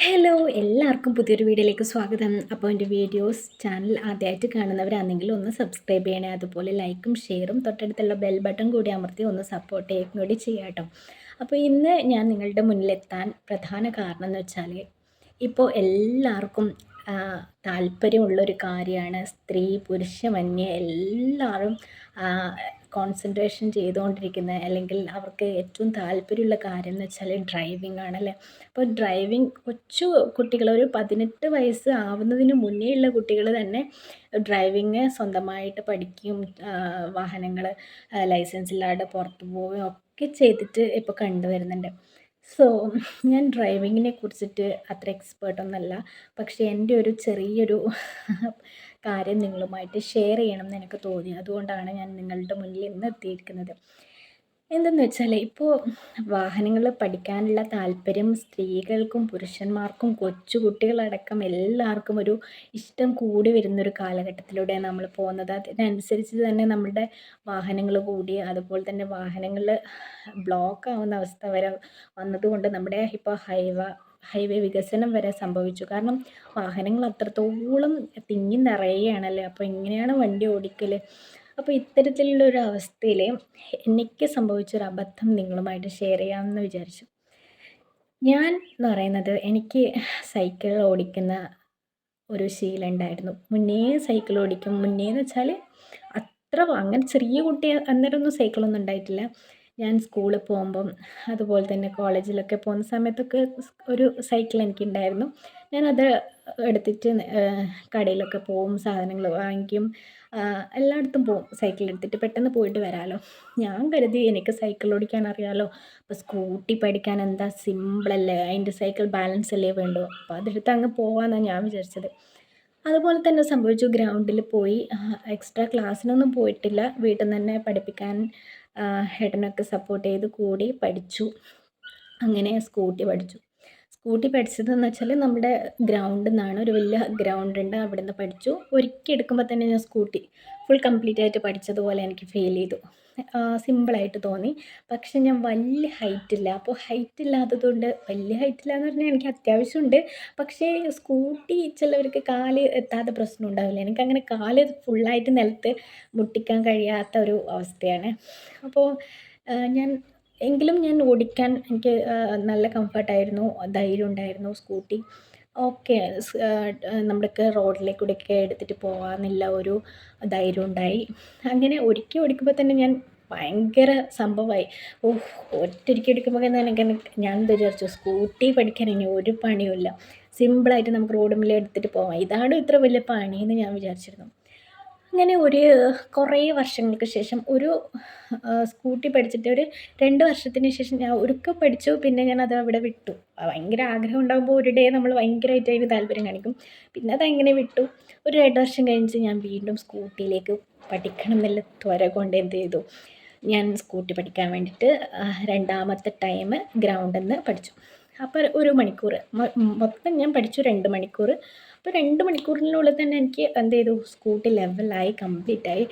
Hello എല്ലാവർക്കും പുതിയൊരു വീഡിയോയിലേക്ക് സ്വാഗതം. അപ്പോൾ എന്റെ വീഡിയോസ് ചാനൽ ആദ്യമായിട്ട് കാണുന്നവരാണെങ്കിൽ ഒന്ന് സബ്സ്ക്രൈബ് ചെയ്യണേ. അതുപോലെ ലൈക്കും ഷെയറും തൊട്ടടുത്തുള്ള ബെൽ ബട്ടൺ കൂടി അമർത്തി ഒന്ന് സപ്പോർട്ട് ചെയ്യുകയും കൂടി ചെയ്യാട്ടോ അപ്പോൾ ഇന്ന് ഞാൻ നിങ്ങളുടെ മുന്നിലെത്താൻ പ്രധാന കാരണം എന്ന് വെച്ചാൽ ഇപ്പോൾ എല്ലാവർക്കും താല്പര്യമുള്ളൊരു കാര്യമാണ് സ്ത്രീ പുരുഷമന്യേ എല്ലാവരും കോൺസെൻട്രേഷൻ ചെയ്തുകൊണ്ടിരിക്കുന്നത് അല്ലെങ്കിൽ അവർക്ക് ഏറ്റവും താല്പര്യമുള്ള കാര്യം എന്ന് വെച്ചാൽ ഡ്രൈവിംഗ് ആണല്ലേ? അപ്പോൾ ഡ്രൈവിംഗ് കൊച്ചു കുട്ടികൾ ഒരു പതിനെട്ട് വയസ്സ് ആവുന്നതിന് മുന്നേ ഉള്ള കുട്ടികൾ തന്നെ ഡ്രൈവിങ് സ്വന്തമായിട്ട് പഠിക്കുകയും വാഹനങ്ങൾ ലൈസൻസ് ഇല്ലാതെ പുറത്ത് പോവുകയും ഒക്കെ ചെയ്തിട്ട് ഇപ്പോൾ കണ്ടുവരുന്നുണ്ട്. സോ ഞാൻ ഡ്രൈവിങ്ങിനെ കുറിച്ചിട്ട് അത്ര എക്സ്പേർട്ടൊന്നുമല്ല പക്ഷേ എന്റെ ഒരു ചെറിയൊരു കാര്യം നിങ്ങളുമായിട്ട് ഷെയർ ചെയ്യണം എന്ന് എനിക്ക് തോന്നി. അതുകൊണ്ടാണ് ഞാൻ നിങ്ങളുടെ മുന്നിൽ ഇന്ന് എത്തിയിരിക്കുന്നത്. എന്തെന്ന് വെച്ചാൽ ഇപ്പോൾ വാഹനങ്ങൾ പഠിക്കാനുള്ള താല്പര്യം സ്ത്രീകൾക്കും പുരുഷന്മാർക്കും കൊച്ചുകുട്ടികളടക്കം എല്ലാവർക്കും ഒരു ഇഷ്ടം കൂടി വരുന്നൊരു കാലഘട്ടത്തിലൂടെ നമ്മൾ പോകുന്നത്. അതിനനുസരിച്ച് തന്നെ നമ്മുടെ വാഹനങ്ങൾ കൂടി അതുപോലെ തന്നെ വാഹനങ്ങൾ ബ്ലോക്ക് ആവുന്ന അവസ്ഥ വരെ വന്നതുകൊണ്ട് നമ്മുടെ ഇപ്പോൾ ഹൈവ ഹൈവേ വികസനം വരെ സംഭവിച്ചു. കാരണം വാഹനങ്ങൾ അത്രത്തോളം തിങ്ങി നിറയുകയാണല്ലേ? അപ്പോൾ എങ്ങനെയാണ് വണ്ടി ഓടിക്കൽ അപ്പോൾ ഇത്തരത്തിലുള്ള ഒരു അവസ്ഥയിൽ എനിക്ക് സംഭവിച്ചൊരു അബദ്ധം നിങ്ങളുമായിട്ട് ഷെയർ ചെയ്യാമെന്ന് വിചാരിച്ചു. ഞാൻ എന്ന് പറയുന്നത് എനിക്ക് സൈക്കിൾ ഓടിക്കുന്ന ഒരു ശീലം ഉണ്ടായിരുന്നു. മുന്നേ സൈക്കിൾ ഓടിക്കും. മുന്നേ എന്ന് വെച്ചാൽ അത്ര അങ്ങനെ ചെറിയ കുട്ടി അന്നേരമൊന്നും സൈക്കിളൊന്നും ഉണ്ടായിട്ടില്ല. ഞാൻ സ്കൂളിൽ പോകുമ്പം അതുപോലെ തന്നെ കോളേജിലൊക്കെ പോകുന്ന സമയത്തൊക്കെ ഒരു സൈക്കിൾ എനിക്കുണ്ടായിരുന്നു. ഞാനത് എടുത്തിട്ട് കടയിലൊക്കെ പോവും സാധനങ്ങൾ വാങ്ങിക്കും. എല്ലായിടത്തും പോവും സൈക്കിൾ എടുത്തിട്ട്. പെട്ടെന്ന് പോയിട്ട് വരാമല്ലോ ഞാൻ കരുതി എനിക്ക് സൈക്കിൾ ഓടിക്കാൻ അറിയാമല്ലോ അപ്പോൾ സ്കൂട്ടി പഠിക്കാൻ എന്താ സിമ്പിളല്ലേ അതിന്റെ സൈക്കിൾ ബാലൻസ് അല്ലേ വേണ്ടോ? അപ്പോൾ അതെടുത്ത് അങ്ങ് പോകാമെന്നാണ് ഞാൻ വിചാരിച്ചത്. അതുപോലെ തന്നെ സംഭവിച്ചു. ഗ്രൗണ്ടിൽ പോയി. എക്സ്ട്രാ ക്ലാസ്സിനൊന്നും പോയിട്ടില്ല. വീട്ടിൽ നിന്ന് തന്നെ പഠിപ്പിക്കാൻ ഏട്ടനൊക്കെ സപ്പോർട്ട് ചെയ്ത് കൂടി പഠിച്ചു. അങ്ങനെ സ്കൂട്ടി പഠിച്ചു. സ്കൂട്ടി പഠിച്ചതെന്ന് വെച്ചാൽ നമ്മുടെ ഗ്രൗണ്ടിൽ നിന്നാണ് ഒരു വലിയ ഗ്രൗണ്ട് ഉണ്ട്. അവിടെ നിന്ന് പഠിച്ചു. ഒരിക്കൽ എടുക്കുമ്പോൾ തന്നെ ഞാൻ സ്കൂട്ടി ഫുൾ കംപ്ലീറ്റ് ആയിട്ട് പഠിച്ചതുപോലെ എനിക്ക് ഫീൽ ചെയ്തു. സിമ്പിളായിട്ട് തോന്നി. പക്ഷെ ഞാൻ വലിയ ഹൈറ്റ് ഇല്ല. അപ്പോൾ ഹൈറ്റ് ഇല്ലാത്തതുകൊണ്ട് വലിയ ഹൈറ്റില്ല എന്ന് പറഞ്ഞാൽ എനിക്ക് അത്യാവശ്യമുണ്ട്. പക്ഷേ സ്കൂട്ടി ചിലവർക്ക് കാൽ എത്താത്ത പ്രശ്നം ഉണ്ടാവില്ല. എനിക്കങ്ങനെ കാൽ ഫുള്ളായിട്ട് നിലത്ത് മുട്ടിക്കാൻ കഴിയാത്ത ഒരു അവസ്ഥയാണ്. അപ്പോൾ ഞാൻ എങ്കിലും ഞാൻ ഓടിക്കാൻ എനിക്ക് നല്ല കംഫർട്ടായിരുന്നു. ധൈര്യം ഉണ്ടായിരുന്നു സ്കൂട്ടി. ഓക്കെ നമ്മുടെയൊക്കെ റോഡിലേക്കൂടെയൊക്കെ എടുത്തിട്ട് പോകാമെന്നുള്ള ഒരു ധൈര്യം ഉണ്ടായി. അങ്ങനെ ഒരിക്കൽ ഓടിക്കുമ്പോൾ തന്നെ ഞാൻ ഭയങ്കര സംഭവമായി ഓഹ് ഒറ്റയൊരിക്കൽ ഓടിക്കുമ്പോൾ തന്നെ എനിക്ക് ഞാൻ വിചാരിച്ചു സ്കൂട്ടി പഠിക്കാൻ ഇനി ഒരു പണിയുമില്ല. സിമ്പിളായിട്ട് നമുക്ക് റോഡുമ്മേൽ എടുത്തിട്ട് പോകാം ഇതാണ് ഇത്ര വലിയ പണിയെന്ന് ഞാൻ വിചാരിച്ചിരുന്നു. അങ്ങനെ ഒരു കുറേ വർഷങ്ങൾക്ക് ശേഷം ഒരു സ്കൂട്ടി പഠിച്ചിട്ട് ഒരു രണ്ട് വർഷത്തിന് ശേഷം ഞാൻ ഒരിക്കൽ പഠിച്ചു. പിന്നെ ഞാൻ അത് അവിടെ വിട്ടു. ഭയങ്കര ആഗ്രഹം ഉണ്ടാകുമ്പോൾ ഒരു ഡേ നമ്മൾ ഭയങ്കരമായിട്ട് അതിന് താല്പര്യം കാണിക്കും. പിന്നെ അതങ്ങനെ വിട്ടു. ഒരു രണ്ട് വർഷം കഴിഞ്ഞിട്ട് ഞാൻ വീണ്ടും സ്കൂട്ടിയിലേക്ക് പഠിക്കണം എന്നുള്ള ത്വര കൊണ്ട് എന്ത് ചെയ്തു? ഞാൻ സ്കൂട്ടി പഠിക്കാൻ വേണ്ടിയിട്ട് രണ്ടാമത്തെ ടൈം ഗ്രൗണ്ടിൽ നിന്ന് പഠിച്ചു. അപ്പോൾ ഒരു മണിക്കൂർ. മൊത്തം ഞാൻ പഠിച്ചു രണ്ട് മണിക്കൂർ. അപ്പോൾ രണ്ട് മണിക്കൂറിനുള്ളിൽ തന്നെ എനിക്ക് എന്ത് ചെയ്തു? സ്കൂട്ടി ലെവലായി കംപ്ലീറ്റായി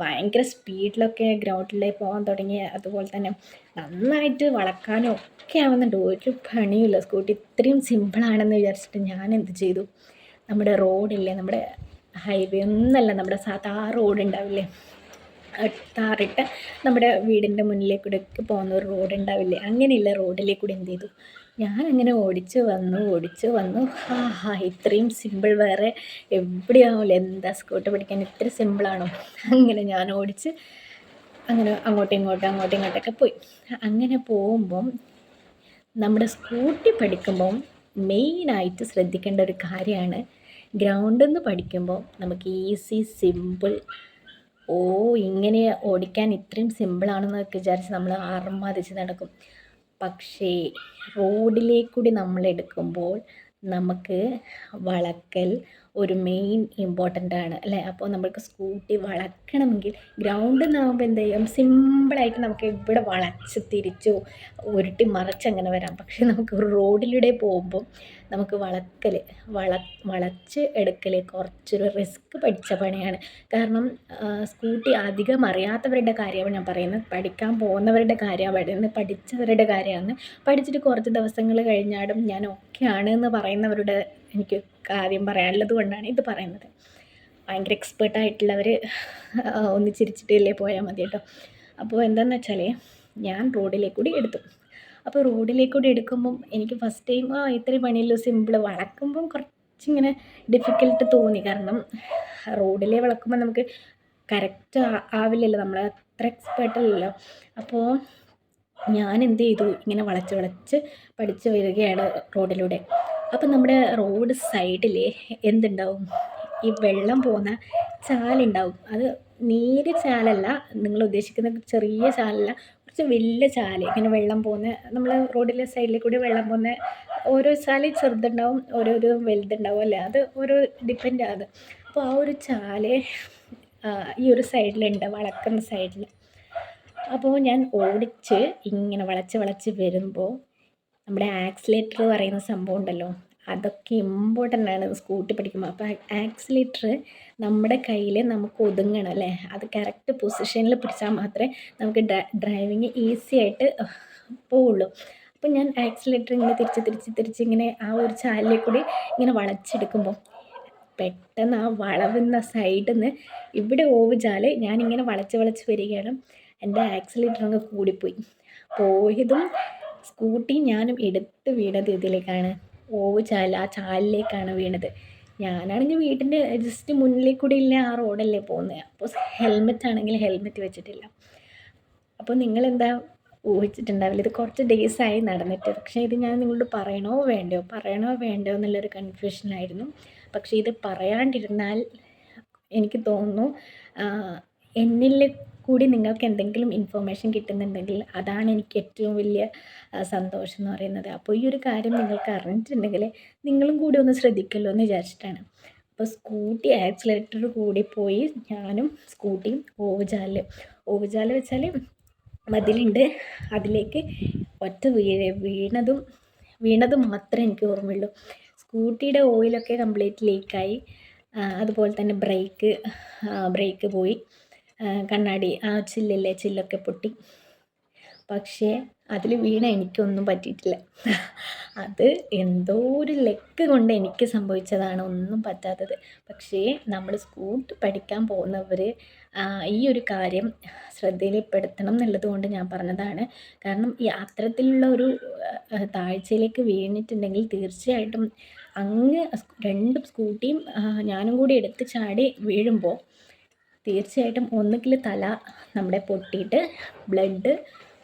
ഭയങ്കര സ്പീഡിലൊക്കെ ഗ്രൗണ്ടിൽ പോകാൻ തുടങ്ങി. അതുപോലെ തന്നെ നന്നായിട്ട് വളക്കാനും ഒക്കെ ആവുന്നുണ്ട്. ഒരു പണിയുമില്ല സ്കൂട്ടി. ഇത്രയും സിമ്പിളാണെന്ന് വിചാരിച്ചിട്ട് ഞാൻ എന്ത് ചെയ്തു? നമ്മുടെ റോഡില്ലേ നമ്മുടെ ഹൈവേ ഒന്നല്ല നമ്മുടെ സാധാ റോഡ് ഉണ്ടാവില്ലേ? താറിട്ട് നമ്മുടെ വീടിന്റെ മുന്നിലേക്കൂടെ പോകുന്ന ഒരു റോഡ് ഉണ്ടാവില്ലേ? അങ്ങനെയുള്ള റോഡിലേക്കൂടെ എന്ത് ചെയ്തു? ഞാനങ്ങനെ ഓടിച്ച് വന്നു ഓടിച്ച് വന്നു. ആഹാ ഇത്രയും സിമ്പിൾ വേറെ എവിടെയാവില്ല എന്താ സ്കൂട്ടർ പഠിക്കാൻ ഇത്ര സിമ്പിളാണോ അങ്ങനെ ഞാൻ ഓടിച്ച് അങ്ങനെ അങ്ങോട്ടും ഇങ്ങോട്ടും അങ്ങോട്ടും ഇങ്ങോട്ടൊക്കെ പോയി. അങ്ങനെ പോകുമ്പം നമ്മുടെ സ്കൂട്ടി പഠിക്കുമ്പം മെയിനായിട്ട് ശ്രദ്ധിക്കേണ്ട ഒരു കാര്യമാണ് ഗ്രൗണ്ടിൽ നിന്ന് പഠിക്കുമ്പോൾ നമുക്ക് ഈസി സിമ്പിൾ ഓ ഇങ്ങനെ ഓടിക്കാൻ ഇത്രയും സിമ്പിളാണെന്നൊക്കെ വിചാരിച്ച് നമ്മൾ അർമാദിച്ച് നടക്കും. പക്ഷേ റോഡിലേക്കൂടി നമ്മൾ എടുക്കുമ്പോൾ നമുക്ക് വളക്കൽ ഒരു മെയിൻ ഇമ്പോർട്ടന്റ് ആണ് അല്ലേ? അപ്പോൾ നമുക്ക് സ്കൂട്ടി വളക്കണമെങ്കിൽ ഗ്രൗണ്ടിൽ നിന്നാകുമ്പോൾ എന്ത് ചെയ്യും? സിമ്പിളായിട്ട് നമുക്ക് ഇവിടെ വളച്ച് തിരിച്ചു ഉരുട്ടി മറിച്ച് അങ്ങനെ വരാം. പക്ഷേ നമുക്ക് റോഡിലൂടെ പോകുമ്പോൾ നമുക്ക് വളക്കൽ വള വളച്ച് എടുക്കൽ കുറച്ചൊരു റിസ്ക് പഠിച്ച പണിയാണ്. കാരണം സ്കൂട്ടി അധികം അറിയാത്തവരുടെ കാര്യമാണ് ഞാൻ പറയുന്നത്. പഠിക്കാൻ പോകുന്നവരുടെ കാര്യമാണ് പഠിച്ചവരുടെ കാര്യമാണ്. പഠിച്ചിട്ട് കുറച്ച് ദിവസങ്ങൾ കഴിഞ്ഞാലും ഞാൻ ഒക്കെയാണ് എന്ന് പറയുന്നവരുടെ എനിക്ക് കാര്യം പറയാനുള്ളത് കൊണ്ടാണ് ഇത് പറയുന്നത്. ഭയങ്കര എക്സ്പേർട്ടായിട്ടുള്ളവർ ഒന്ന് ചിരിച്ചിട്ടല്ലേ പോയാൽ മതി കേട്ടോ. അപ്പോൾ എന്താണെന്ന് വെച്ചാൽ ഞാൻ റോഡിലേക്ക് കൂടി എടുത്തു. അപ്പോൾ റോഡിലേക്ക് കൂടി എടുക്കുമ്പം എനിക്ക് ഫസ്റ്റ് ടൈം ആ ഇത്രയും പണിയല്ലോ സിമ്പിൾ വളക്കുമ്പം കുറച്ചിങ്ങനെ ഡിഫിക്കൽട്ട് തോന്നി. കാരണം റോഡിലെ വളക്കുമ്പോൾ നമുക്ക് കറക്റ്റ് ആവില്ലല്ലോ. നമ്മൾ അത്ര എക്സ്പേർട്ട് അല്ലല്ലോ. അപ്പോൾ ഞാൻ എന്ത് ചെയ്തു ഇങ്ങനെ വളച്ച് വളച്ച് പഠിച്ച് വരികയാണ് റോഡിലൂടെ. അപ്പം നമ്മുടെ റോഡ് സൈഡിൽ എന്തുണ്ടാവും? ഈ വെള്ളം പോകുന്ന ചാലുണ്ടാവും. അത് നേരെ ചാലല്ല നിങ്ങൾ ഉദ്ദേശിക്കുന്ന ചെറിയ ചാലല്ല കുറച്ച് വലിയ ചാല ഇങ്ങനെ വെള്ളം പോകുന്ന നമ്മൾ റോഡിലെ സൈഡിൽ കൂടി വെള്ളം പോകുന്ന ഓരോ ചാല ചെറുതുണ്ടാവും ഓരോരോ വലുതുണ്ടാവും അല്ലേ? അത് ഓരോ ഡിപ്പെൻഡ് ആണ് അപ്പോൾ ആ ഒരു ചാല ഈ ഒരു സൈഡിലുണ്ട് വളക്കുന്ന സൈഡിൽ അപ്പോൾ ഞാൻ ഓടിച്ച് ഇങ്ങനെ വളച്ച് വളച്ച് വരുമ്പോൾ നമ്മുടെ ആക്സിലേറ്റർ പറയുന്ന സംഭവം ഉണ്ടല്ലോ? അതൊക്കെ ഇമ്പോർട്ടന്റ് ആണ് സ്കൂട്ടി പഠിക്കുമ്പോൾ അപ്പോൾ ആക്സിലേറ്റർ നമ്മുടെ കയ്യിൽ നമുക്ക് ഒതുങ്ങണം അല്ലേ? അത് കറക്റ്റ് പൊസിഷനിൽ പിടിച്ചാൽ മാത്രമേ നമുക്ക് ഡ്രൈവിങ് ഈസി ആയിട്ട് പോവുള്ളൂ. അപ്പോൾ ഞാൻ ആക്സിലേറ്റർ ഇങ്ങനെ തിരിച്ച് തിരിച്ച് തിരിച്ച് ഇങ്ങനെ ആ ഒരു ചാലിൽ കൂടി ഇങ്ങനെ വളച്ചെടുക്കുമ്പോൾ പെട്ടെന്ന് ആ വളവുന്ന സൈഡിൽ നിന്ന് ഇവിടെ ഓവിച്ചാൽ ഞാനിങ്ങനെ വളച്ച് വളച്ച് വരികയാണ്. എന്റെ ആക്സിലേറ്റർ അങ്ങ് കൂടിപ്പോയി. പോയതും സ്കൂട്ടി ഞാനും എടുത്ത് വീണത് ഇതിലേക്കാണ്. ഓവ് ചാൽ ആ ചാലിലേക്കാണ് വീണത്. ഞാനാണെങ്കിൽ വീട്ടിന്റെ ജസ്റ്റ് മുന്നിലേക്ക് കൂടി ഇല്ല ആ റോഡല്ലേ പോകുന്നത് അപ്പോൾ ഹെൽമെറ്റ് ആണെങ്കിൽ ഹെൽമെറ്റ് വെച്ചിട്ടില്ല. അപ്പോൾ നിങ്ങളെന്താ ഊഹിച്ചിട്ടുണ്ടാവില്ല. ഇത് കുറച്ച് ഡേയ്സ് ആയി നടന്നിട്ട്. പക്ഷേ ഇത് ഞാൻ നിങ്ങളോട് പറയണോ വേണ്ടയോ? പറയണോ വേണ്ടയോ എന്നുള്ളൊരു കൺഫ്യൂഷനായിരുന്നു പക്ഷേ ഇത് പറയാണ്ടിരുന്നാൽ എനിക്ക് തോന്നുന്നു എന്നിൽ കൂടി നിങ്ങൾക്ക് എന്തെങ്കിലും ഇൻഫോർമേഷൻ കിട്ടുന്നുണ്ടെങ്കിൽ അതാണ് എനിക്ക് ഏറ്റവും വലിയ സന്തോഷം എന്ന് പറയുന്നത്. അപ്പോൾ ഈ ഒരു കാര്യം നിങ്ങൾക്ക് അറിഞ്ഞിട്ടുണ്ടെങ്കിൽ നിങ്ങളും കൂടി ഒന്ന് ശ്രദ്ധിക്കല്ലോ എന്ന് വിചാരിച്ചിട്ടാണ്. അപ്പോൾ സ്കൂട്ടി ആക്സിലേറ്റർ കൂടി പോയി ഞാനും സ്കൂട്ടിയും ഓവുചാലിൽ ഓവുചാൽ വെച്ചാൽ മതിലുണ്ട്. അതിലേക്ക് ഒറ്റ വീഴ വീണതും വീണത് മാത്രമേ എനിക്ക് ഓർമ്മയുള്ളൂ. സ്കൂട്ടിയുടെ ഓയിലൊക്കെ കംപ്ലീറ്റ് ലീക്കായി അതുപോലെ തന്നെ ബ്രേക്ക് ബ്രേക്ക് പോയി. കണ്ണാടി ആ ചില്ലില്ലേ ചില്ലൊക്കെ പൊട്ടി. പക്ഷേ അതിൽ വീണ എനിക്കൊന്നും പറ്റിയിട്ടില്ല. അത് എന്തോ ഒരു ലെക്ക് കൊണ്ട് എനിക്ക് സംഭവിച്ചതാണ് ഒന്നും പറ്റാത്തത്. പക്ഷേ നമ്മൾ സ്കൂട്ട് പഠിക്കാൻ പോകുന്നവർ ഈ ഒരു കാര്യം ശ്രദ്ധയിൽപ്പെടുത്തണം എന്നുള്ളത് കൊണ്ട് ഞാൻ പറഞ്ഞതാണ്. കാരണം ഈ അത്തരത്തിലുള്ള ഒരു താഴ്ചയിലേക്ക് വീണിട്ടുണ്ടെങ്കിൽ തീർച്ചയായിട്ടും അങ്ങ് രണ്ടും സ്കൂട്ടിയും ഞാനും കൂടി എടുത്ത് ചാടി വീഴുമ്പോൾ തീർച്ചയായിട്ടും ഒന്നുകിൽ തല നമ്മുടെ പൊട്ടിയിട്ട് ബ്ലഡ്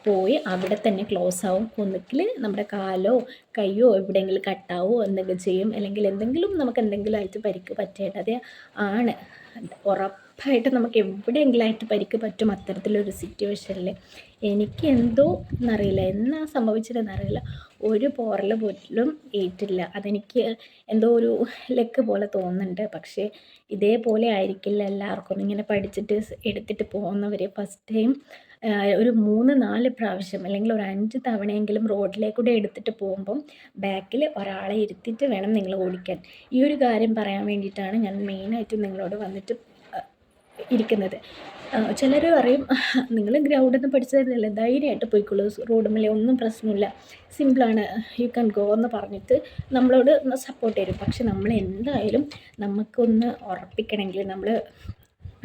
പോയി അവിടെ തന്നെ ക്ലോസ് ആവും. ഒന്നുകിൽ നമ്മുടെ കാലോ കയ്യോ എവിടെയെങ്കിലും കട്ടാവോ എന്തെങ്കിലും ചെയ്യും. അല്ലെങ്കിൽ എന്തെങ്കിലും നമുക്ക് എന്തെങ്കിലും ആയിട്ട് പരിക്ക് പറ്റേണ്ടത് ആണ്. ഉറപ്പായിട്ട് നമുക്ക് എവിടെയെങ്കിലും ആയിട്ട് പരിക്ക് പറ്റും അത്തരത്തിലൊരു സിറ്റുവേഷനിൽ എനിക്ക് എന്തോ എന്നറിയില്ല. എന്നാ സംഭവിച്ചതെന്നറിയില്ല ഒരു പോറൽ പോലും ഏറ്റില്ല. അതെനിക്ക് എന്തോ ഒരു ലെക്ക് പോലെ തോന്നുന്നുണ്ട്. പക്ഷേ ഇതേപോലെ ആയിരിക്കില്ല. എല്ലാവർക്കും ഇങ്ങനെ പഠിച്ചിട്ട് എടുത്തിട്ട് പോകുന്നവർ ഫസ്റ്റ് ടൈം ഒരു മൂന്ന് നാല് പ്രാവശ്യം അല്ലെങ്കിൽ ഒരു അഞ്ച് തവണയെങ്കിലും റോഡിലേക്കൂടെ എടുത്തിട്ട് പോകുമ്പം ബാക്കിൽ ഒരാളെ ഇരുത്തിയിട്ട് വേണം നിങ്ങൾ ഓടിക്കാൻ. ഈ ഒരു കാര്യം പറയാൻ വേണ്ടിയിട്ടാണ് ഞാൻ മെയിനായിട്ടും നിങ്ങളോട് വന്നിട്ട് ഇരിക്കുന്നത്. ചിലർ പറയും നിങ്ങൾ ഗ്രൗണ്ടിൽ നിന്ന് പഠിച്ചതല്ലേ ധൈര്യമായിട്ട് പോയിക്കോളൂ. റോഡുമേലെ ഒന്നും പ്രശ്നമില്ല. സിമ്പിളാണ് യു ക്യാൻ ഗോ എന്ന് പറഞ്ഞിട്ട് നമ്മളോട് സപ്പോർട്ട് തരും. പക്ഷെ നമ്മൾ എന്തായാലും നമുക്കൊന്ന് ഉറപ്പിക്കണമെങ്കിൽ നമ്മൾ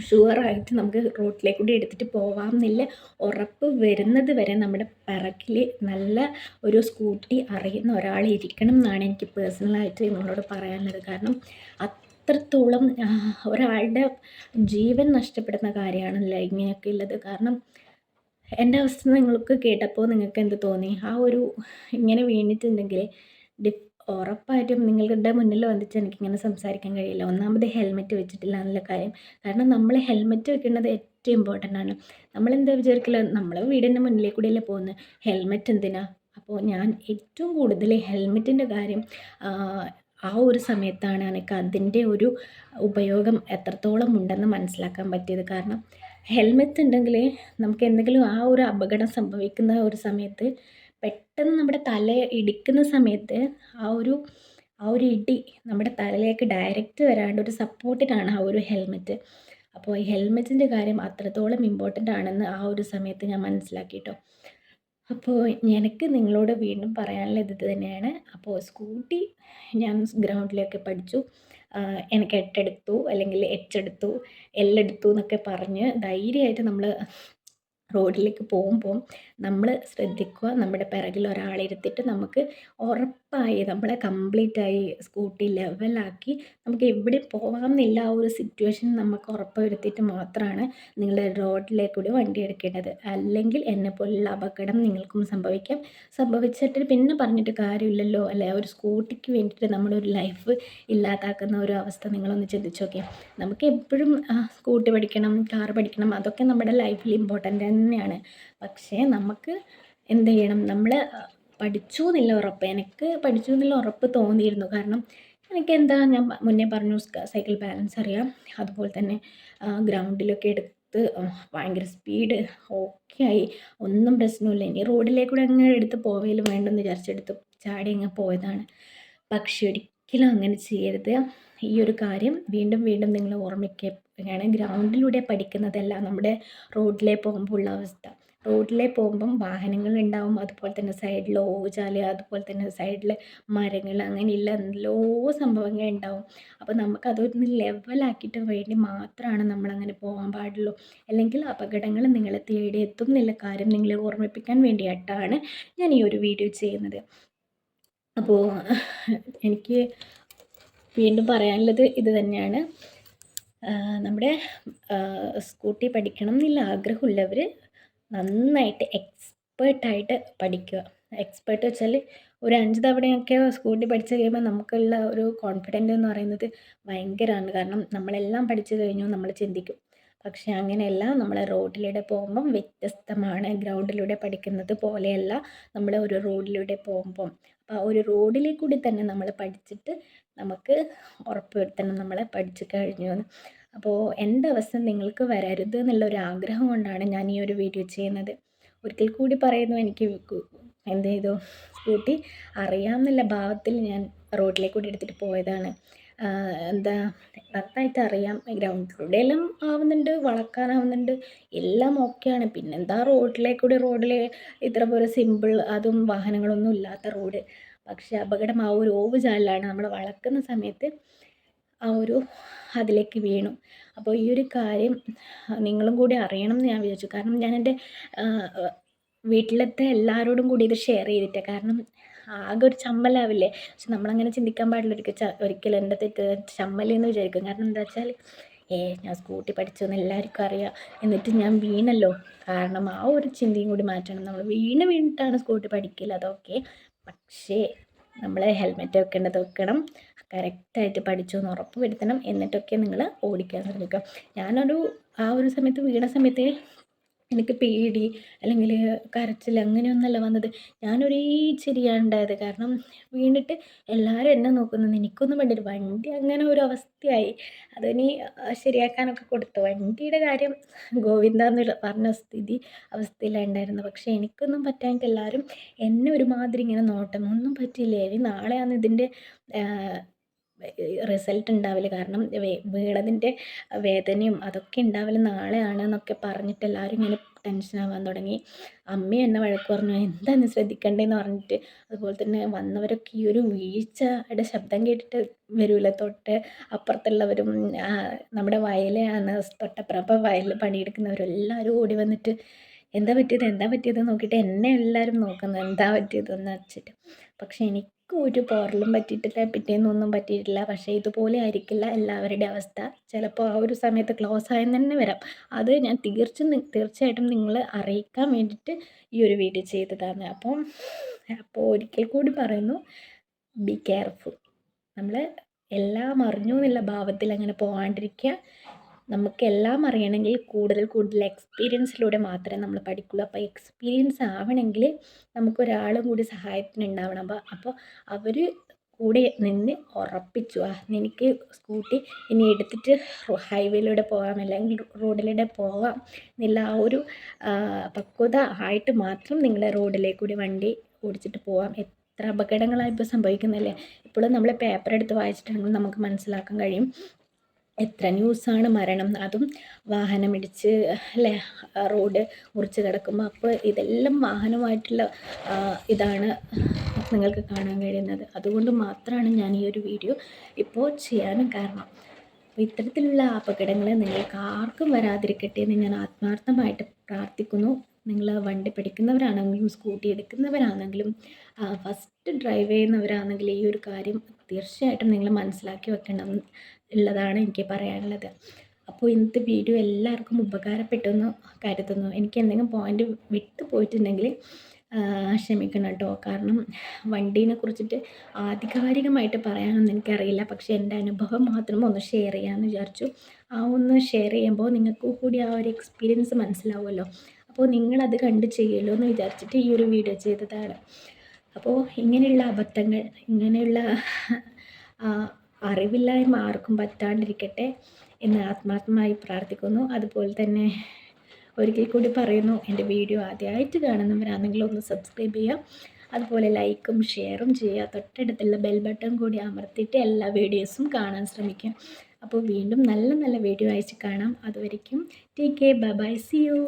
ഷുവറായിട്ട് നമുക്ക് റോട്ടിലേക്ക് കൂടി എടുത്തിട്ട് പോവാമെന്നില്ല. ഉറപ്പ് വരുന്നത് വരെ നമ്മുടെ പിറകിൽ നല്ല ഒരു സ്കൂട്ടി അറിയുന്ന ഒരാൾ ഇരിക്കണം എന്നാണ് എനിക്ക് പേഴ്സണലായിട്ട് നിങ്ങളോട് പറയാനുള്ളത്. കാരണം അത്രത്തോളം ഒരാളുടെ ജീവൻ നഷ്ടപ്പെടുന്ന കാര്യമാണല്ലോ ഇങ്ങനെയൊക്കെ ഉള്ളത്. കാരണം എന്റെ അവസ്ഥ നിങ്ങൾക്ക് കേട്ടപ്പോൾ നിങ്ങൾക്ക് എന്ത് തോന്നി? ആ ഒരു ഇങ്ങനെ വീണിട്ടുണ്ടെങ്കിൽ ഡിഫ് ഉറപ്പായിട്ടും നിങ്ങളുടെ മുന്നിൽ വന്നിട്ട് എനിക്കിങ്ങനെ സംസാരിക്കാൻ കഴിയില്ല. ഒന്നാമത് ഹെൽമെറ്റ് വെച്ചിട്ടില്ല എന്നുള്ള കാര്യം. കാരണം നമ്മൾ ഹെൽമെറ്റ് വെക്കുന്നത് ഏറ്റവും ഇമ്പോർട്ടന്റ് ആണ്. നമ്മളെന്താ വിചാരിക്കില്ല നമ്മൾ വീടിന്റെ മുന്നിലേ കൂടിയല്ലേ പോകുന്നത്. ഹെൽമെറ്റ് എന്തിനാ? അപ്പോൾ ഞാൻ ഏറ്റവും കൂടുതൽ ഹെൽമെറ്റിന്റെ കാര്യം ആ ഒരു സമയത്താണ് എനിക്ക് അതിന്റെ ഒരു ഉപയോഗം എത്രത്തോളം ഉണ്ടെന്ന് മനസ്സിലാക്കാൻ പറ്റിയത്. കാരണം ഹെൽമെറ്റ് ഉണ്ടെങ്കിൽ നമുക്ക് എന്തെങ്കിലും ആ ഒരു അപകടം സംഭവിക്കുന്ന ഒരു സമയത്ത് പെട്ടെന്ന് നമ്മുടെ തല ഇടിക്കുന്ന സമയത്ത് ആ ഒരു ആ ഒരു ഇടി നമ്മുടെ തലയിലേക്ക് ഡയറക്റ്റ് വരാണ്ട് ഒരു സപ്പോർട്ടിനാണ് ആ ഒരു ഹെൽമെറ്റ്. അപ്പോൾ ഹെൽമെറ്റിന്റെ കാര്യം അത്രത്തോളം ഇമ്പോർട്ടന്റ് ആണെന്ന് ആ ഒരു സമയത്ത് ഞാൻ മനസ്സിലാക്കി കേട്ടോ അപ്പോൾ എനിക്ക് നിങ്ങളോട് വീണ്ടും പറയാനുള്ളത് ഇത് തന്നെയാണ്. അപ്പോൾ സ്കൂട്ടി ഞാൻ ഗ്രൗണ്ടിലൊക്കെ പഠിച്ചു. എനിക്ക് എട്ടെടുത്തു അല്ലെങ്കിൽ എച്ചെടുത്തു എല്ലെടുത്തു എന്നൊക്കെ പറഞ്ഞ് ധൈര്യമായിട്ട് നമ്മൾ റോഡിലേക്ക് പോകുമ്പോൾ നമ്മൾ ശ്രദ്ധിക്കുക. നമ്മുടെ പിറകിൽ ഒരാളിരുത്തിയിട്ട് നമുക്ക് ഉറപ്പായി നമ്മളെ കംപ്ലീറ്റായി സ്കൂട്ടി ലെവലാക്കി നമുക്ക് എവിടെ പോകാമെന്നില്ല ആ ഒരു സിറ്റുവേഷൻ നമുക്ക് ഉറപ്പ് വരുത്തിയിട്ട് മാത്രമാണ് നിങ്ങൾ റോഡിലേക്കൂടി വണ്ടി എടുക്കേണ്ടത്. അല്ലെങ്കിൽ എന്നെ പോലുള്ള അപകടം നിങ്ങൾക്കും സംഭവിക്കാം. സംഭവിച്ചിട്ട് പിന്നെ പറഞ്ഞിട്ട് കാര്യമില്ലല്ലോ. അല്ലെ? ഒരു സ്കൂട്ടിക്ക് വേണ്ടിയിട്ട് നമ്മളൊരു ലൈഫ് ഇല്ലാതാക്കുന്ന ഒരു അവസ്ഥ നിങ്ങളൊന്ന് ചിന്തിച്ചു നോക്കിയാൽ നമുക്ക് എപ്പോഴും സ്കൂട്ടി പഠിക്കണം കാർ പഠിക്കണം അതൊക്കെ നമ്മുടെ ലൈഫിൽ ഇമ്പോർട്ടന്റ് തന്നെയാണ്. പക്ഷേ നമുക്ക് എന്ത് ചെയ്യണം? നമ്മൾ പഠിച്ചു എന്നുള്ള ഉറപ്പ്. എനിക്ക് പഠിച്ചു എന്നുള്ള ഉറപ്പ് തോന്നിയിരുന്നു. കാരണം എനിക്ക് എന്താ ഞാൻ മുന്നേ പറഞ്ഞു സൈക്കിൾ ബാലൻസ് അറിയാം. അതുപോലെ തന്നെ ഗ്രൗണ്ടിലൊക്കെ എടുത്ത് ഭയങ്കര സ്പീഡ് ഓക്കെ ആയി. ഒന്നും പ്രശ്നമില്ല ഇനി റോഡിലേക്കൂടെ അങ്ങനെ എടുത്ത് പോവേലും വേണ്ടെന്ന് വിചാരിച്ചെടുത്ത് ചാടി അങ്ങ് പോയതാണ്. പക്ഷെ ഒരിക്കലും അങ്ങനെ ചെയ്യരുത്. ഈ ഒരു കാര്യം വീണ്ടും വീണ്ടും നിങ്ങൾ ഓർമ്മിക്കുകയാണ് ഗ്രൗണ്ടിലൂടെ പഠിക്കുന്നതല്ല നമ്മുടെ റോഡിലേ പോകുമ്പോൾ ഉള്ള അവസ്ഥ. റോഡിലേ പോകുമ്പം വാഹനങ്ങൾ ഉണ്ടാവും അതുപോലെ തന്നെ സൈഡിൽ ഓവുചാൽ അതുപോലെ തന്നെ സൈഡിൽ മരങ്ങൾ അങ്ങനെയുള്ള എന്തെല്ലോ സംഭവങ്ങൾ ഉണ്ടാവും. അപ്പോൾ നമുക്ക് അതൊന്ന് ലെവലാക്കിയിട്ട് വേണ്ടി മാത്രമാണ് നമ്മളങ്ങനെ പോകാൻ പാടുള്ളൂ. അല്ലെങ്കിൽ അപകടങ്ങൾ നിങ്ങളെ തേടി എത്തും എന്നുള്ള കാര്യം നിങ്ങളെ ഓർമ്മിപ്പിക്കാൻ വേണ്ടിയിട്ടാണ് ഞാൻ ഈ ഒരു വീഡിയോ ചെയ്യുന്നത്. അപ്പോൾ എനിക്ക് വീണ്ടും പറയാനുള്ളത് ഇത് തന്നെയാണ്. നമ്മുടെ സ്കൂട്ടി പഠിക്കണം എന്നുള്ള ആഗ്രഹമുള്ളവർ നന്നായിട്ട് എക്സ്പേർട്ടായിട്ട് പഠിക്കുക. എക്സ്പേർട്ട് വെച്ചാൽ ഒരു അഞ്ച് തവണയൊക്കെ സ്കൂളിൽ പഠിച്ച് കഴിയുമ്പോൾ നമുക്കുള്ള ഒരു കോൺഫിഡന്റ് എന്ന് പറയുന്നത് ഭയങ്കരമാണ്. കാരണം നമ്മളെല്ലാം പഠിച്ചു കഴിഞ്ഞു നമ്മൾ ചിന്തിക്കും. പക്ഷേ അങ്ങനെയല്ല നമ്മൾ റോഡിലൂടെ പോകുമ്പം വ്യത്യസ്തമാണ് ഗ്രൗണ്ടിലൂടെ പഠിക്കുന്നത് പോലെയല്ല നമ്മൾ ഒരു റോഡിലൂടെ പോകുമ്പം. അപ്പോൾ ഒരു റോഡിൽ കൂടി തന്നെ നമ്മൾ പഠിച്ചിട്ട് നമുക്ക് ഉറപ്പ് വരുത്തണം നമ്മൾ പഠിച്ചു കഴിഞ്ഞു എന്ന്. അപ്പോൾ എന്റെ അവസ്ഥ നിങ്ങൾക്ക് വരരുത് എന്നുള്ള ഒരു ആഗ്രഹം കൊണ്ടാണ് ഞാൻ ഈ ഒരു വീഡിയോ ചെയ്യുന്നത്. ഒരിക്കൽ കൂടി പറയുന്നു എനിക്ക് എന്ത് ചെയ്തു? സ്കൂട്ടി അറിയാമെന്നുള്ള ഭാവത്തിൽ ഞാൻ റോഡിലേക്ക് കൂടി എടുത്തിട്ട് പോയതാണ്. എന്താ നന്നായിട്ട് അറിയാം. ഗ്രൗണ്ടിലൂടെ എല്ലാം ആവുന്നുണ്ട് വളക്കാനാവുന്നുണ്ട്. എല്ലാം ഓക്കെയാണ്. പിന്നെന്താ റോഡിലേക്കൂടി റോഡിൽ ഇത്ര പോലെ സിമ്പിൾ അതും വാഹനങ്ങളൊന്നും ഇല്ലാത്ത റോഡ്. പക്ഷേ അപകടം ആ ഒരു ഓവ് ചാലിലാണ്. നമ്മൾ വളക്കുന്ന സമയത്ത് ആ ഒരു അതിലേക്ക് വീണു. അപ്പോൾ ഈ ഒരു കാര്യം നിങ്ങളും കൂടി അറിയണം എന്ന് ഞാൻ വിചാരിച്ചു. കാരണം ഞാൻ എന്റെ വീട്ടിലത്തെ എല്ലാവരോടും കൂടി ഇത് ഷെയർ ചെയ്തിട്ട്. കാരണം ആകെ ഒരു ചമ്മലാവില്ലേ? പക്ഷെ നമ്മളങ്ങനെ ചിന്തിക്കാൻ പാടില്ല. ഒരിക്കൽ ഒരിക്കലും എന്റെ തെറ്റ് ചമ്മലെന്ന് വിചാരിക്കും. കാരണം എന്താ വെച്ചാൽ ഏ ഞാൻ സ്കൂട്ടി പഠിച്ചെന്ന് എല്ലാവർക്കും അറിയാം. എന്നിട്ട് ഞാൻ വീണല്ലോ. കാരണം ആ ഒരു ചിന്തയും കൂടി മാറ്റണം. നമ്മൾ വീണ് വീണിട്ടാണ് സ്കൂട്ടി പഠിക്കില്ല അതൊക്കെ. പക്ഷേ നമ്മൾ ഹെൽമെറ്റ് വെക്കേണ്ടത് വെക്കണം. കറക്റ്റായിട്ട് പഠിച്ചു എന്ന് ഉറപ്പ് വരുത്തണം എന്നിട്ടൊക്കെ നിങ്ങൾ ഓടിക്കാൻ ശ്രമിക്കുക. ഞാനൊരു ആ ഒരു സമയത്ത് വീണ സമയത്ത് എനിക്ക് പേടി അല്ലെങ്കിൽ കരച്ചിൽ അങ്ങനെയൊന്നല്ല വന്നത്. ഞാനൊരേ ചിരിയാണ് ഉണ്ടായത് കാരണം വീണിട്ട് എല്ലാവരും എന്നെ നോക്കുന്നത് എനിക്കൊന്നും വേണ്ട ഒരു വണ്ടി അങ്ങനെ ഒരു അവസ്ഥയായി. അതിനി ശരിയാക്കാനൊക്കെ കൊടുത്തു. വണ്ടിയുടെ കാര്യം ഗോവിന്ദ എന്ന് പറഞ്ഞ സ്ഥിതി അവസ്ഥയിലുണ്ടായിരുന്നു പക്ഷേ എനിക്കൊന്നും പറ്റാഞ്ഞിട്ട് എല്ലാവരും എന്നെ ഒരുമാതിരി ഇങ്ങനെ നോട്ടം. ഒന്നും പറ്റിയില്ലേ. ഇനി നാളെയാണ് ഇതിന്റെ റിസൾട്ട് ഉണ്ടാവില്ല കാരണം വീണതിന്റെ വേദനയും അതൊക്കെ ഉണ്ടാവില്ല നാളെയാണ് എന്നൊക്കെ പറഞ്ഞിട്ട് എല്ലാവരും ഇങ്ങനെ ടെൻഷനാവാൻ തുടങ്ങി. അമ്മ എന്നെ വഴക്ക് പറഞ്ഞു. എന്താണ് ശ്രദ്ധിക്കേണ്ടതെന്ന് പറഞ്ഞിട്ട്? അതുപോലെ തന്നെ വന്നവരൊക്കെ ഈ ഒരു വീഴ്ചയുടെ ശബ്ദം കേട്ടിട്ട് വരൂല. തൊട്ട് അപ്പുറത്തുള്ളവരും നമ്മുടെ വയലാണ് തൊട്ടപ്പുറം വയലിൽ പണിയെടുക്കുന്നവരും എല്ലാവരും ഓടി വന്നിട്ട് എന്താ പറ്റിയത്? എന്താ പറ്റിയത് നോക്കിയിട്ട് എന്നെ എല്ലാവരും നോക്കുന്നത് എന്താ പറ്റിയതെന്ന് വെച്ചിട്ട്? പക്ഷേ എനിക്ക് ഒരു പോറലും പറ്റിയിട്ടില്ല പിറ്റേന്നൊന്നും പറ്റിയിട്ടില്ല. പക്ഷേ ഇതുപോലെ ആയിരിക്കില്ല എല്ലാവരുടെ അവസ്ഥ. ചിലപ്പോൾ ആ ഒരു സമയത്ത് ക്ലോസ് ആയെന്ന് തന്നെ വരാം. അത് ഞാൻ തീർച്ചും തീർച്ചയായിട്ടും നിങ്ങൾ അറിയിക്കാൻ വേണ്ടിയിട്ട് ഈ ഒരു വീഡിയോ ചെയ്തതാണ്. അപ്പം അപ്പോൾ ഒരിക്കൽ കൂടി പറയുന്നു ബി കെയർഫുൾ നമ്മൾ എല്ലാം അറിഞ്ഞു എന്നുള്ള ഭാവത്തിൽ അങ്ങനെ പോകാണ്ടിരിക്കുക നമുക്കെല്ലാം അറിയണമെങ്കിൽ കൂടുതൽ കൂടുതൽ എക്സ്പീരിയൻസിലൂടെ മാത്രമേ നമ്മൾ പഠിക്കുള്ളൂ. അപ്പോൾ എക്സ്പീരിയൻസ് ആവണമെങ്കിൽ നമുക്കൊരാളും കൂടി സഹായത്തിന് ഉണ്ടാവണം അപ്പോൾ അപ്പോൾ അവർ കൂടെ നിന്ന് ഉറപ്പിച്ചു ആ എനിക്ക് സ്കൂട്ടി ഇനി എടുത്തിട്ട് ഹൈവേയിലൂടെ പോകാം അല്ലെങ്കിൽ റോഡിലൂടെ പോകാം എന്നുള്ള ആ ഒരു പക്വത ആയിട്ട് മാത്രം നിങ്ങൾ റോഡിലേക്കൂടി വണ്ടി ഓടിച്ചിട്ട് പോകാം എത്ര അപകടങ്ങളാണ് ഇപ്പോൾ സംഭവിക്കുന്നതല്ലേ ഇപ്പോഴും നമ്മൾ പേപ്പർ എടുത്ത് വായിച്ചിട്ടുണ്ടെങ്കിൽ നമുക്ക് മനസ്സിലാക്കാൻ കഴിയും. എത്ര ന്യൂസാണ് മരണം. അതും വാഹനമിടിച്ച് അല്ലേ? റോഡ് മുറിച്ച് കിടക്കുമ്പോൾ അപ്പോൾ ഇതെല്ലാം വാഹനമായിട്ടുള്ള ഇതാണ് നിങ്ങൾക്ക് കാണാൻ കഴിയുന്നത്. അതുകൊണ്ട് മാത്രമാണ് ഞാൻ ഈ ഒരു വീഡിയോ ഇപ്പോൾ ചെയ്യാനും കാരണം. അപ്പോൾ ഇത്തരത്തിലുള്ള അപകടങ്ങൾ നിങ്ങൾക്ക് ആർക്കും വരാതിരിക്കട്ടെ എന്ന് ഞാൻ ആത്മാർത്ഥമായിട്ട് പ്രാർത്ഥിക്കുന്നു. നിങ്ങൾ വണ്ടി പഠിക്കുന്നവരാണെങ്കിലും സ്കൂട്ടി എടുക്കുന്നവരാണെങ്കിലും ഫസ്റ്റ് ഡ്രൈവ് ചെയ്യുന്നവരാണെങ്കിലും ഈ ഒരു കാര്യം തീർച്ചയായിട്ടും നിങ്ങൾ മനസ്സിലാക്കി വെക്കണം. ഉള്ളതാണ് എനിക്ക് പറയാനുള്ളത്. അപ്പോൾ ഇന്നത്തെ വീഡിയോ എല്ലാവർക്കും ഉപകാരപ്പെട്ടെന്ന് കരുതുന്നു. എനിക്ക് എന്തെങ്കിലും പോയിന്റ് വിട്ടു പോയിട്ടുണ്ടെങ്കിൽ ക്ഷമിക്കണം കേട്ടോ. കാരണം വണ്ടീനെ കുറിച്ചിട്ട് ആധികാരികമായിട്ട് പറയാനൊന്നും എനിക്കറിയില്ല. പക്ഷേ എന്റെ അനുഭവം മാത്രം ഒന്ന് ഷെയർ ചെയ്യാമെന്ന് വിചാരിച്ചു. ആ ഒന്ന് ഷെയർ ചെയ്യുമ്പോൾ നിങ്ങൾക്ക് കൂടി ആ ഒരു എക്സ്പീരിയൻസ് മനസ്സിലാവുമല്ലോ. അപ്പോൾ നിങ്ങളത് കണ്ട് ചെയ്യുമല്ലോ എന്ന് വിചാരിച്ചിട്ട് ഈ ഒരു വീഡിയോ ചെയ്തതാണ്. അപ്പോൾ ഇങ്ങനെയുള്ള അബദ്ധങ്ങൾ ഇങ്ങനെയുള്ള അറിവില്ലായ്മ ആർക്കും പറ്റാണ്ടിരിക്കട്ടെ എന്ന് ആത്മാർത്ഥമായി പ്രാർത്ഥിക്കുന്നു. അതുപോലെ തന്നെ ഒരിക്കൽ കൂടി പറയുന്നു എന്റെ വീഡിയോ ആദ്യമായിട്ട് കാണുന്നവരാണെങ്കിൽ ഒന്ന് സബ്സ്ക്രൈബ് ചെയ്യുക. അതുപോലെ ലൈക്കും ഷെയറും ചെയ്യുക. തൊട്ടടുത്തുള്ള ബെൽ ബട്ടൺ കൂടി അമർത്തിയിട്ട് എല്ലാ വീഡിയോസും കാണാൻ ശ്രമിക്കും. അപ്പോൾ വീണ്ടും നല്ല നല്ല വീഡിയോ അയച്ച് കാണാം. അതുവരയ്ക്കും take care bye see you